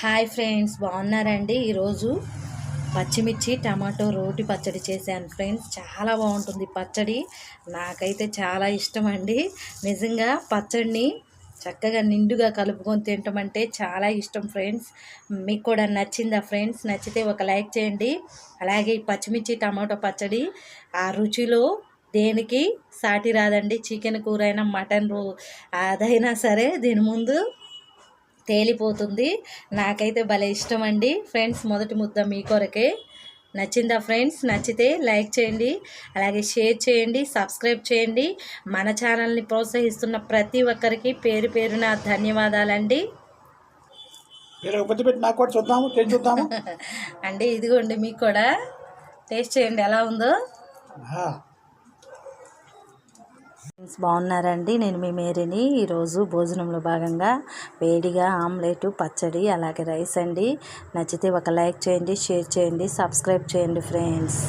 Hi friends బాగున్నారండి? ఈరోజు పచ్చిమిర్చి టమాటో రోటి పచ్చడి చేశాను ఫ్రెండ్స్. చాలా బాగుంటుంది పచ్చడి. నాకైతే చాలా ఇష్టం అండి నిజంగా పచ్చడిని చక్కగా నిండుగా కలుపుకొని తింటామంటే చాలా ఇష్టం ఫ్రెండ్స్. మీకు కూడా నచ్చిందా ఫ్రెండ్స్? నచ్చితే ఒక లైక్ చేయండి. అలాగే ఈ పచ్చిమిర్చి టమాటో పచ్చడి ఆ రుచిలో దేనికి సాటి రాదండి. చికెన్ కూర అయినా మటన్ అదైనా సరే దీని ముందు తేలిపోతుంది. నాకైతే భలే ఇష్టం అండి ఫ్రెండ్స్ మొదటి ముద్ద మీ కొరకే. నచ్చిందా ఫ్రెండ్స్? నచ్చితే లైక్ చేయండి. అలాగే షేర్ చేయండి సబ్స్క్రైబ్ చేయండి. మన ఛానల్ని ప్రోత్సహిస్తున్న ప్రతి ఒక్కరికి పేరు పేరున ధన్యవాదాలండి. చూద్దాము చూద్దాము. అండి ఇదిగోండి మీకు కూడా. టేస్ట్ చేయండి ఎలా ఉందో. ఫ్రెండ్స్ బాగున్నారండి. నేను మీ మేరీని. ఈరోజు భోజనంలో భాగంగా వేడిగా ఆమ్లెట్ పచ్చడి అలాగే రైస్ అండి. నచ్చితే ఒక లైక్ చేయండి షేర్ చేయండి సబ్స్క్రైబ్ చేయండి ఫ్రెండ్స్.